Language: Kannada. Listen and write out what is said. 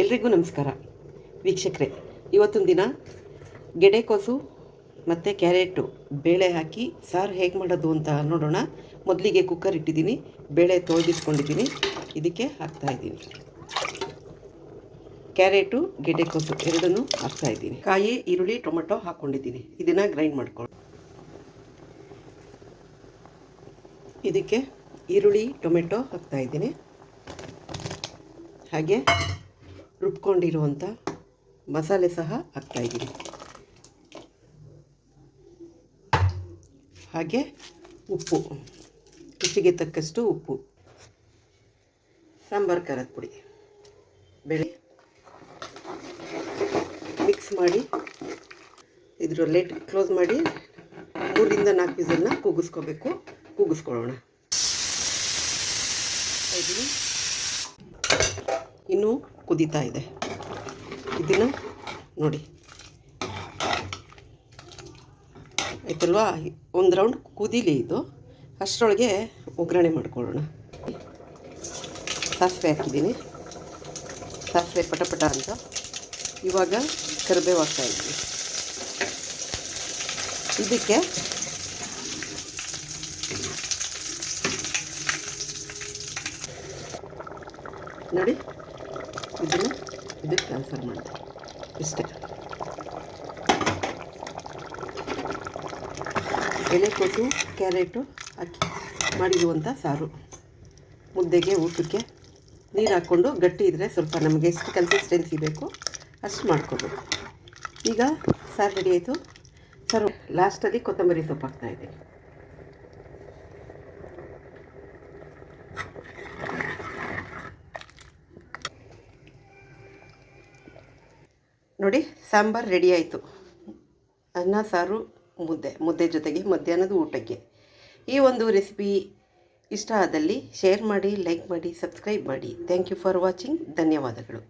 ಎಲ್ರಿಗೂ ನಮಸ್ಕಾರ. ವೀಕ್ಷಕರೇ, ಇವತ್ತೊಂದು ದಿನ ಗೆಡೆಕೋಸು ಮತ್ತು ಕ್ಯಾರೆಟು ಬೇಳೆ ಹಾಕಿ ಸಾರು ಹೇಗೆ ಮಾಡೋದು ಅಂತ ನೋಡೋಣ. ಮೊದಲಿಗೆ ಕುಕ್ಕರ್ ಇಟ್ಟಿದ್ದೀನಿ, ಬೇಳೆ ತೊಳೆದಿಟ್ಕೊಂಡಿದ್ದೀನಿ, ಇದಕ್ಕೆ ಹಾಕ್ತಾಯಿದ್ದೀನಿ ಕ್ಯಾರೆಟು ಗೆಡೆಕೋಸು ಎರಡನ್ನೂ ಹಾಕ್ತಾಯಿದ್ದೀನಿ ಕಾಯಿ, ಈರುಳ್ಳಿ, ಟೊಮೆಟೊ ಹಾಕ್ಕೊಂಡಿದ್ದೀನಿ ಇದನ್ನು ಗ್ರೈಂಡ್ ಮಾಡ್ಕೊಳ್ಳಿ ಇದಕ್ಕೆ ಈರುಳ್ಳಿ, ಟೊಮೆಟೊ ಹಾಕ್ತಾಯಿದ್ದೀನಿ ಹಾಗೆ ರುಬ್ಕೊಂಡಿರುವಂಥ ಮಸಾಲೆ ಸಹ ಹಾಕ್ತಾಯಿದ್ದೀನಿ ಹಾಗೆ ಉಪ್ಪು, ರುಚಿಗೆ ತಕ್ಕಷ್ಟು ಉಪ್ಪು, ಸಾಂಬಾರು ಖಾರದ ಪುಡಿ, ಬೆಳೆ ಮಿಕ್ಸ್ ಮಾಡಿ ಇದ್ರ ಲೇಟ್ ಕ್ಲೋಸ್ ಮಾಡಿ ಮೂರಿಂದ ನಾಲ್ಕು ವಿಸಲ್ನ ಕೂಗಿಸ್ಕೋಬೇಕು, ಕೂಗಿಸ್ಕೊಳ್ಳೋಣ. ಇನ್ನೂ ಕುದೀತಾ ಇದೆ. ಇದನ್ನು ನೋಡಿ. ಆಯ್ತಲ್ವಾ? ಒಂದು ರೌಂಡ್ ಕುದೀಲಿ ಇದು. ಅಷ್ಟರೊಳಗೆ ಒಗ್ಗರಣೆ ಮಾಡ್ಕೊಳ್ಳೋಣ. ಸಾಸಿವೆ ಹಾಕಿದ್ದೀನಿ. ಸಾಸಿವೆ ಪಟಪಟ ಅಂತ. ಇವಾಗ ಕರಿಬೇವು ಹಾಕ್ತಾ ಇದ್ದೀನಿ. ಇದಕ್ಕೆ ನೋಡಿ. ಇದನ್ನು ಇದಕ್ಕೆ ಟ್ರಾನ್ಸ್ಫರ್ ಮಾಡಿದೆ. ಇಷ್ಟೇ. ಎಲೆಕೋಸು ಕ್ಯಾರೆಟು ಅಕ್ಕಿ ಮಾಡಿರುವಂಥ ಸಾರು. ಮುದ್ದೆಗೆ, ಊಟಕ್ಕೆ ನೀರು ಹಾಕ್ಕೊಂಡು ಗಟ್ಟಿ ಇದ್ದರೆ ಸ್ವಲ್ಪ ನಮಗೆ ಎಷ್ಟು ಕನ್ಸಿಸ್ಟೆನ್ಸಿ ಬೇಕು ಅಷ್ಟು ಮಾಡ್ಕೋಬೇಕು ಈಗ ಸಾರು ರೆಡಿ ಆಯಿತು. ಸರ್ ಲಾಸ್ಟಲ್ಲಿ ಕೊತ್ತಂಬರಿ ಸೊಪ್ಪು ಹಾಕ್ತಾಯಿದ್ದೀನಿ ನೋಡಿ, ಸಾಂಬಾರು ರೆಡಿ ಆಯಿತು. ಅನ್ನ, ಸಾರು, ಮುದ್ದೆ ಮುದ್ದೆ ಜೊತೆಗೆ ಮಧ್ಯಾಹ್ನದ ಊಟಕ್ಕೆ. ಈ ಒಂದು ರೆಸಿಪಿ ಇಷ್ಟ ಆದಲ್ಲಿ ಶೇರ್ ಮಾಡಿ ಲೈಕ್ ಮಾಡಿ ಸಬ್ಸ್ಕ್ರೈಬ್ ಮಾಡಿ. ಥ್ಯಾಂಕ್ ಯು ಫಾರ್ ವಾಚಿಂಗ್ ಧನ್ಯವಾದಗಳು.